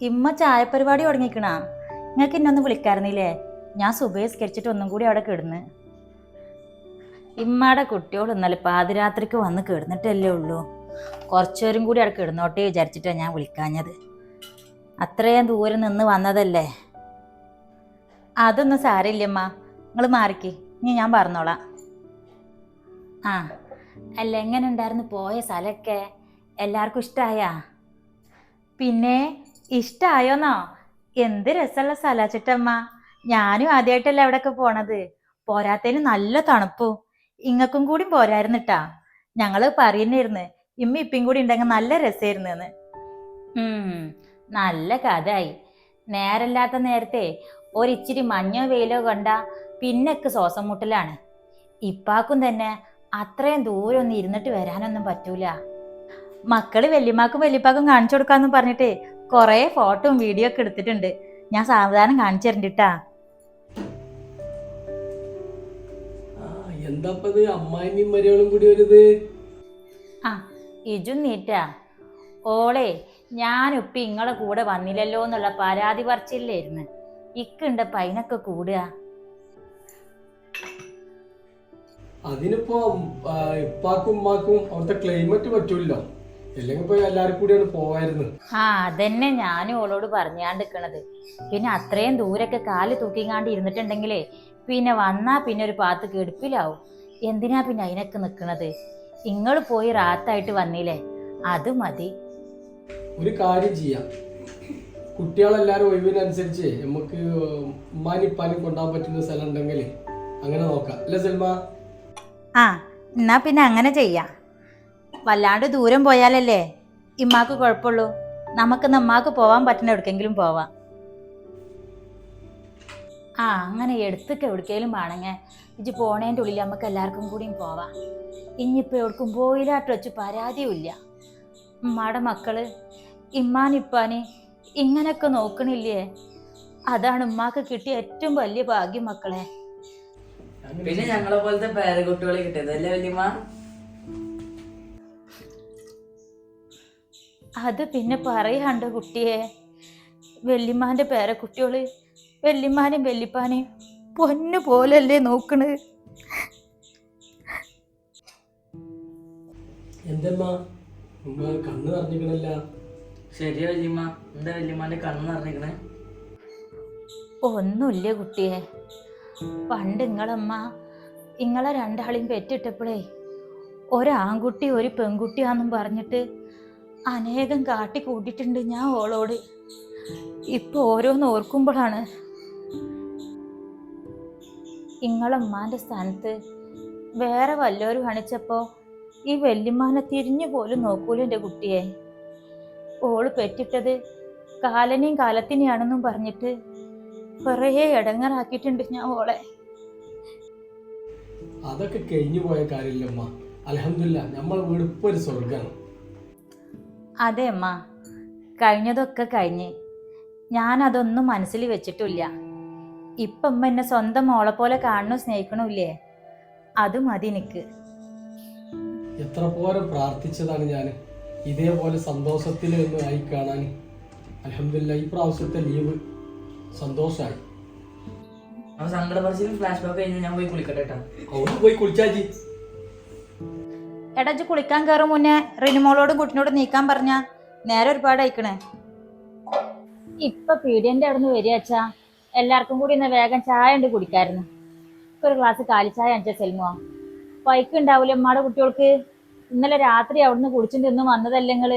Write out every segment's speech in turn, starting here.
ഇമ്മ ചായ പരിപാടി തുടങ്ങിക്കണാ. നിങ്ങൾക്ക് ഇന്നൊന്ന് വിളിക്കാറുന്നില്ലേ ഞാൻ സുബേസ്കരിച്ചിട്ട് ഒന്നും കൂടി അവിടെ കിടന്ന്. ഇമ്മയുടെ കുട്ടിയോട് ഇന്നലെ പാതിരാത്രിക്ക് വന്ന് കിടന്നിട്ടല്ലേ ഉള്ളൂ. കുറച്ചുപേരും കൂടി അവിടെ കിടന്നോട്ടെ വിചാരിച്ചിട്ടാണ് ഞാൻ വിളിക്കാഞ്ഞത്. അത്രയും ദൂരം നിന്ന് വന്നതല്ലേ? അതൊന്നും സാരമില്ലമ്മ നിങ്ങൾ മാറിക്ക്. ഇനി ഞാൻ പറഞ്ഞോളാം. ആ അല്ല എങ്ങനെ ഉണ്ടായിരുന്നു? പോയ സ്ഥലമൊക്കെ എല്ലാവർക്കും ഇഷ്ടമായാ പിന്നെ ഇഷ്ടായോന്നോ? എന്ത് രസമുള്ള സ്ഥലാച്ചിട്ടമ്മ ഞാനും ആദ്യമായിട്ടല്ലേ അവിടെയൊക്കെ പോണത്. പോരാത്തതിന് നല്ല തണുപ്പു. ഇങ്ങക്കും കൂടി പോരായിരുന്നിട്ടാ. ഞങ്ങൾ പറയുന്നിരുന്ന് ഇമ്മ ഇപ്പം കൂടി ഉണ്ടെങ്കിൽ നല്ല രസമായിരുന്നു എന്ന് ഉം, നല്ല കഥയായി. നേരല്ലാത്ത നേരത്തെ ഒരിച്ചിരി മഞ്ഞോ വെയിലോ കണ്ട പിന്നൊക്കെ ശ്വാസം മുട്ടലാണ്. ഇപ്പാക്കും തന്നെ അത്രയും ദൂരം ഒന്ന് ഇരുന്നിട്ട് വരാനൊന്നും പറ്റൂല. മക്കൾ വല്യമാക്കും വല്യപ്പാക്കും കാണിച്ചു കൊടുക്കാന്ന് പറഞ്ഞിട്ട് കൊറേ ഫോട്ടോയും വീഡിയോ ഒക്കെ എടുത്തിട്ടുണ്ട്. ഞാൻ സാവധാനം കാണിച്ചു തരണ്ടിട്ടാ. ആ എന്താപ്പത് അമ്മായിയും മരിയോളും കൂടി വരുത് ആ ഇജു നീറ്റാ. ഓളെ ഞാനിപ്പ ഇങ്ങളെ കൂടെ വന്നില്ലല്ലോ എന്നുള്ള പരാതി പറച്ചില്ലായിരുന്നു ഇക്കുണ്ട് പൈനൊക്കെ കൂടുക അതിനിപ്പോ ഇപ്പാക്കും ഉമ്മാക്കും അവിടുത്തെ ക്ലൈമറ്റ് പറ്റൂല്ലോ. എല്ലാരും കൂടിയാണ് പോവായിരുന്നു. ആ അതന്നെ ഞാനും ഓളോട് പറഞ്ഞാണ്ടിരിക്കണത് പിന്നെ അത്രയും ദൂരൊക്കെ കാൽ തൂക്കിങ്ങാണ്ട് ഇരുന്നിട്ടുണ്ടെങ്കിലേ പിന്നെ വന്നാ പിന്നെ ഒരു പാത്ത് കെടുപ്പിലാവും. എന്തിനാ പിന്നെ അതിനൊക്കെ നിക്കണത്? നിങ്ങൾ പോയി റാത്തായിട്ട് വന്നില്ലേ അത് മതി. ഒരു കാര്യം ചെയ്യാം. കുട്ടികളെല്ലാരും ഒഴിവിനനുസരിച്ച് നമുക്ക് ഉമ്മാനിപ്പാനും കൊണ്ടുപോകാൻ പറ്റുന്ന സ്ഥലം ഉണ്ടെങ്കിൽ അങ്ങനെ നോക്കാം. അല്ലേ സൽമ? ആ എന്നാ പിന്നെ അങ്ങനെ ചെയ്യാം. വല്ലാണ്ട് ദൂരം പോയാലല്ലേ? ഇമ്മാക്ക് കുഴപ്പമുള്ളൂ. നമുക്ക് നമ്മാക്ക് പോവാൻ പറ്റുന്ന എവിടേക്കെങ്കിലും പോവാം. ആ അങ്ങനെ എടുത്തൊക്കെ എവിടേക്കെങ്കിലും വേണമെങ്കിൽ ഇജ് പോണേന്റെ ഉള്ളിൽ നമുക്ക് എല്ലാവർക്കും കൂടിയും പോവാം. ഇനിയിപ്പോൾ എവിടേക്കും പോയില്ലാട്ട് വെച്ച് പരാതിയുമില്ല ഉമ്മാടെ മക്കൾ ഇമ്മാനിപ്പാന് ഇങ്ങനൊക്കെ നോക്കണില്ലേ? അതാണ് ഉമ്മാക്ക് കിട്ടിയ ഏറ്റവും വലിയ ഭാഗ്യം മക്കളെ. പിന്നെ ഞങ്ങളെ പോലത്തെ പേരക്കുട്ടികളെ കിട്ടിയതല്ലേ വല്യമ്മ? അത് പിന്നെ പറയാണ്ട് കുട്ടിയെ. വല്യമ്മാന്റെ പേരക്കുട്ടിയോൾ വെല്ലിമാനും വെല്ലിപ്പാനേയും പൊന്നു പോലല്ലേ നോക്കണ്. എന്തമ്മ? കണ്ണ് നിറഞ്ഞിക്കണല്ല ശരിയാ ജിമ്മ എന്താ വല്യമ്മാന്റെ കണ്ണ് നിറഞ്ഞിക്കണേ ഒന്നുമില്ല കുട്ടിയെ. പണ്ട് ഇങ്ങളമ്മ ഇങ്ങളെ രണ്ടാളെയും പെറ്റിട്ടപ്പോഴേ ഒരാൺകുട്ടി ഒരു പെൺകുട്ടിയാന്നും പറഞ്ഞിട്ട് അനേകം കാട്ടി കൂട്ടിയിട്ടുണ്ട് ഞാൻ ഓളോട്. ഇപ്പൊ ഓരോന്ന് ഓർക്കുമ്പോഴാണ് ഇങ്ങളമ്മാന്റെ സ്ഥാനത്ത് വേറെ വല്ലവരും കാണിച്ചപ്പോ ഈ വെല്ലിമാനെ തിരിഞ്ഞു പോലും നോക്കൂല എന്റെ കുട്ടിയെ. ഓൾ പെറ്റിട്ടത് കാലനെയും കാലത്തിനെയാണെന്നും പറഞ്ഞിട്ട് കുറേ ഇടങ്ങറാക്കിയിട്ടുണ്ട് ഞാൻ ഓളെ. അതൊക്കെ കഴിഞ്ഞു പോയ കാര്യമില്ലമ്മ. അലഹമില്ല നമ്മളെ വീട് ഇപ്പൊ ഒരു സ്വർഗാണ് അതെ അമ്മ. കഴിഞ്ഞതൊക്കെ കഴിഞ്ഞ്. ഞാൻ അതൊന്നും മനസ്സിൽ വെച്ചിട്ടില്ല. ഇപ്പം അമ്മ എന്നെ സ്വന്തം മോളെ പോലെ കാണണോ സ്നേഹിക്കണില്ലേ? അത് മതി എനിക്ക്. എത്ര പോലെ പ്രാർത്ഥിച്ചതാണ് ഞാൻ. ഇതേപോലെ സന്തോഷത്തിൽ ഒന്ന് ആയി കാണാൻ. അലഹമില്ല ഈ പ്രാവശ്യത്തെ ലീവ് സന്തോഷമായി അപ്പൊ സങ്കട പറച്ചിലും ഫ്ലാഷ് ബാക്ക് കഴിഞ്ഞ് ഞാൻ പോയി കുളിക്കട്ടെ കേട്ടോ പോയി പോയി കുളിച്ചാജി എടാ ഇജ്ജ് കുളിക്കാൻ കയറും മുന്നേ റിനിമോളോടും കുട്ടിനോടും നീക്കാൻ പറഞ്ഞ. നേരെ ഒരുപാട് അയക്കണേ ഇപ്പൊ പീഡിയന്റെ അവിടെ നിന്ന് വരികച്ചാ എല്ലാവർക്കും കൂടി ഇന്ന് വേഗം ചായ ഉണ്ട് കുടിക്കായിരുന്നു. ഒരു ഗ്ലാസ് കാലിച്ചായ അഞ്ചാ സെൽമോ. പൈക്ക് ഉണ്ടാവൂലേ അമ്മയുടെ കുട്ടികൾക്ക്? ഇന്നലെ രാത്രി അവിടുന്ന് കുടിച്ചിട്ട് ഇന്ന് വന്നതല്ലേ നിങ്ങൾ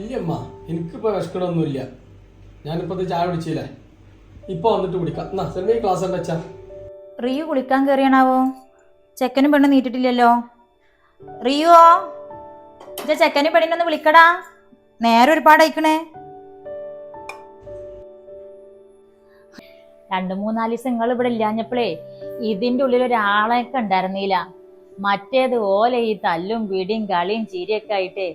ഇല്ലമ്മ എനിക്കിപ്പോ വിഷക്കണമൊന്നുമില്ല ഞാനിപ്പോ ഇത് ചായ കുടിച്ചില്ലേ? ഇപ്പൊ വന്നിട്ട് കുടിക്കാം. എന്നാ ക്ലാസ് ഉണ്ട് അച്ഛാ? റിയു കുളിക്കാൻ കയറിയണാവോ ചെക്കനും പെണ്ണ് നീട്ടിട്ടില്ലല്ലോ? റിയുവോ ഇജ്ജ ചെക്കനും പെണ്ണിനൊന്ന് വിളിക്കടാ. നേരെ ഒരുപാട് അയക്കണേ. രണ്ടു മൂന്നാൽ ദിവസം നിങ്ങൾ ഇവിടെ ഇല്ലാഞ്ഞപ്പോഴേ ഇതിന്റെ ഉള്ളിൽ ഒരാളെയൊക്കെ ഉണ്ടായിരുന്നില്ല. മറ്റേത് ഓലെ ഈ തല്ലും പിടിയും കളിയും ചീരിയൊക്കെ ആയിട്ട്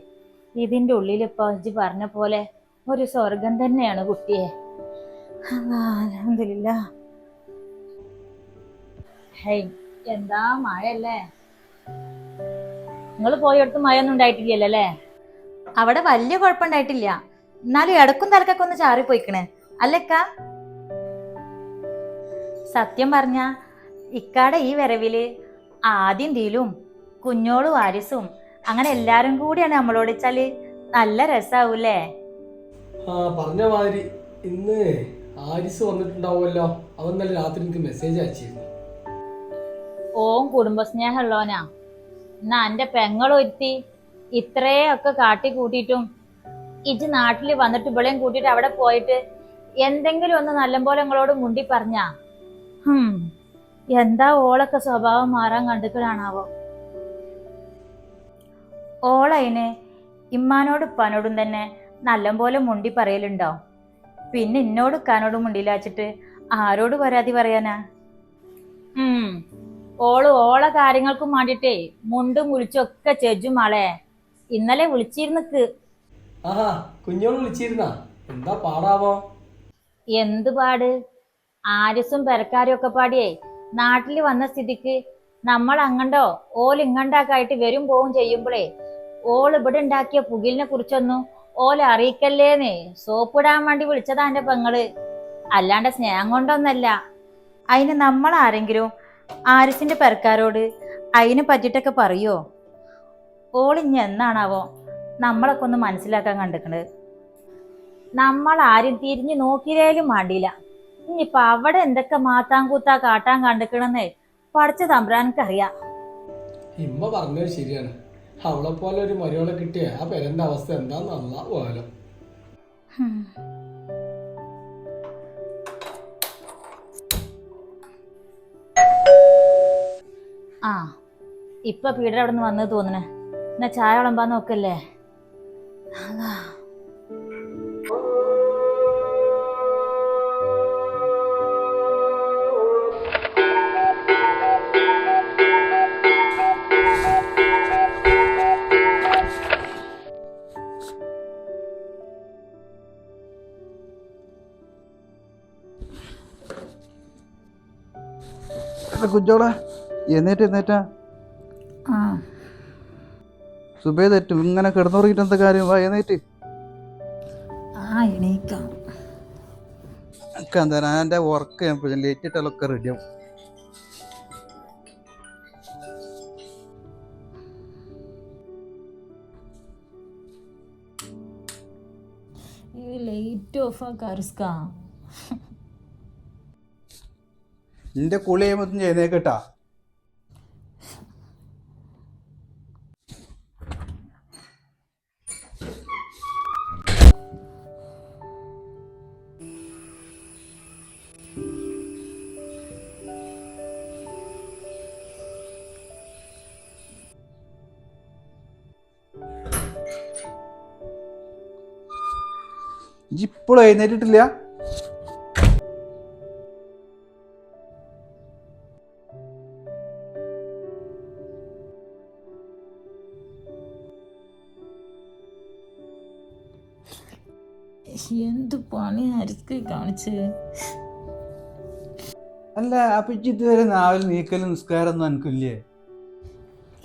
ഇതിന്റെ ഉള്ളിൽ ഇപ്പൊ ഇജ്ജ് പറഞ്ഞ പോലെ ഒരു സ്വർഗം തന്നെയാണ് കുട്ടിയെ. അലഹമില്ല ഹേയ് എന്താ മഴയല്ലേ? നിങ്ങൾ പോയടുത്ത് മഴ ഒന്നും ഉണ്ടായിട്ടില്ലല്ലോ അല്ലേ? അവിടെ വലിയ കുഴപ്പമുണ്ടായിട്ടില്ല. എന്നാലും ഇടക്കും തലക്കൊക്കെ ഒന്ന് ചാറിപ്പോയിക്കണേ അല്ലേക്ക സത്യം പറഞ്ഞ ഇക്കാടെ ഈ വരവിൽ ആദ്യം തീലും കുഞ്ഞോളും ആരിസും അങ്ങനെ എല്ലാരും കൂടിയാണ് നമ്മളോട് വെച്ചാൽ നല്ല രസാവൂലേ ആ പറഞ്ഞ മാതിരി ഇന്ന് ആരിസ് വന്നിട്ടുണ്ടാവുമല്ലോ. അവൻ നല്ല രാത്രി എനിക്ക് മെസ്സേജ് അയച്ചിരുന്നു. ഓം കുടുംബസ്നേഹമുള്ളവനാ. എന്നാ എന്റെ പെങ്ങളൊരുത്തി ഇത്രയൊക്കെ കാട്ടി കൂട്ടിയിട്ടും ഇജ് നാട്ടിൽ വന്നിട്ട് ഇവളെയും കൂട്ടിയിട്ട് അവിടെ പോയിട്ട് എന്തെങ്കിലും ഒന്ന് നല്ലപോലെ നിങ്ങളോട് മുണ്ടി പറഞ്ഞാ? ഹും എന്താ ഓളൊക്കെ സ്വഭാവം മാറാൻ കണ്ടുക്കളാണാവോ ഓളതിന് ഇമ്മാനോടും ഉപ്പാനോടും തന്നെ നല്ലപോലെ മുണ്ടി പറയലുണ്ടോ? പിന്നെ എന്നോട് ഉക്കാനോടും മുണ്ടിയിലാച്ചിട്ട് ആരോട് പരാതി പറയാനാ? ഓൾ ഓളെ കാര്യങ്ങൾക്കും വേണ്ടിട്ടേ മുണ്ടും മുളിച്ചൊക്കെ ചെജു മാളെ. ഇന്നലെ വിളിച്ചിരുന്നക്ക്. ആഹാ കുഞ്ഞോൾ വിളിച്ചിരുന്ന? എന്താ പാടാവോ? എന്ത് പാട്? ആരിസും പെരക്കാരും ഒക്കെ പാടിയേ നാട്ടിൽ വന്ന സ്ഥിതിക്ക് നമ്മൾ അങ്ങണ്ടോ? ഓൾ ഇങ്ങണ്ടാക്കായിട്ട് വരും പോവും ചെയ്യുമ്പോഴേ ഓൾ ഇവിടെ ഉണ്ടാക്കിയ പുകിലിനെ കുറിച്ചൊന്നും ഓലെ അറിയിക്കല്ലേന്ന്. സോപ്പിടാൻ വേണ്ടി വിളിച്ചതാ എന്റെ പെങ്ങൾ. അല്ലാണ്ട് സ്നേഹം കൊണ്ടൊന്നല്ല. അതിന് നമ്മൾ ആരെങ്കിലും ആരിസിന്റെ പെരക്കാരോട് അതിനെ പറ്റിയിട്ടൊക്കെ പറയോ? ഓളിഞ്ഞ് എന്നാണാവോ നമ്മളൊക്കെ ഒന്ന് മനസ്സിലാക്കാൻ കണ്ടിക്കണത് നമ്മൾ ആരും തിരിഞ്ഞു നോക്കിയാലും വേണ്ടിയില്ല ഇനിയിപ്പൊ അവിടെ എന്തൊക്കെ മാത്താൻ കൂത്താ കാട്ടാൻ കണ്ടിക്കണെന്നേ പഠിച്ച തമ്പ്രാനക്കറിയാം ഇമ്മ പറഞ്ഞത് ശരിയാണ്. അവളെ പോലെ ഒരു മരുവളെ കിട്ടിയ ആ പെരന്റെ അവസ്ഥ എന്താന്ന് പോലും പോകാലോ ആ. ഇപ്പൊ പീഡർ അവിടെ നിന്ന് വന്നത് തോന്നണേ? എന്നാ ചായ വിളമ്പാൻ നോക്കല്ലേ? അതാ. എന്നേറ്റ് എന്നേറ്റാ ആ. സുബേ തെറ്റും ഇങ്ങനെ കിടന്നുറങ്ങിയിട്ട് എന്താ കാര്യം? വാ എന്നേറ്റ് ആ എണീക്കാം. എനിക്ക് എന്താ ഞാൻ എന്റെ വർക്ക് ഞാൻ ലേറ്റ് ഇട്ടാലൊക്കെ റെഡിയാവും ലൈറ്റ് ഓഫ് ആക്കാറിസ്കാ നിന്റെ കുളി ചെയ്യുമ്പോൾ ചെയ്യുന്നേക്കട്ടാ ഇപ്പോഴും എഴുന്നേറ്റിട്ടില്ല. എന്ത് പണി അരിക്ക് കാണിച്ചേ? അല്ല അപ്പൊ വരെ ഇതുവരെ നാവിൽ നീക്കലും നിസ്കാരമൊന്നും എനിക്കില്ലേ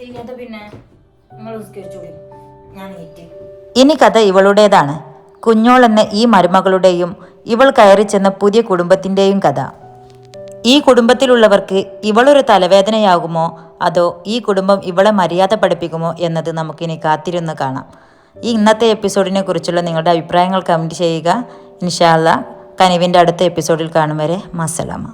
ഇല്ലാത്ത പിന്നെ നിസ്കരിച്ചോളി ഞാൻ ഇനി കഥ ഇവളുടേതാണ്. കുഞ്ഞോൾ എന്ന ഈ മരുമകളുടെയും ഇവൾ കയറി ചെന്ന പുതിയ കുടുംബത്തിന്റെയും കഥ. ഈ കുടുംബത്തിലുള്ളവർക്ക് ഇവളൊരു തലവേദനയാകുമോ? അതോ ഈ കുടുംബം ഇവളെ മര്യാദ പഠിപ്പിക്കുമോ എന്നത് നമുക്കിനി കാത്തിരുന്ന് കാണാം. ഈ ഇന്നത്തെ എപ്പിസോഡിനെ കുറിച്ചുള്ള നിങ്ങളുടെ അഭിപ്രായങ്ങൾ കമന്റ് ചെയ്യുക. ഇൻഷാല്ല കനിവിന്റെ അടുത്ത എപ്പിസോഡിൽ കാണും വരെ. മസലാമ.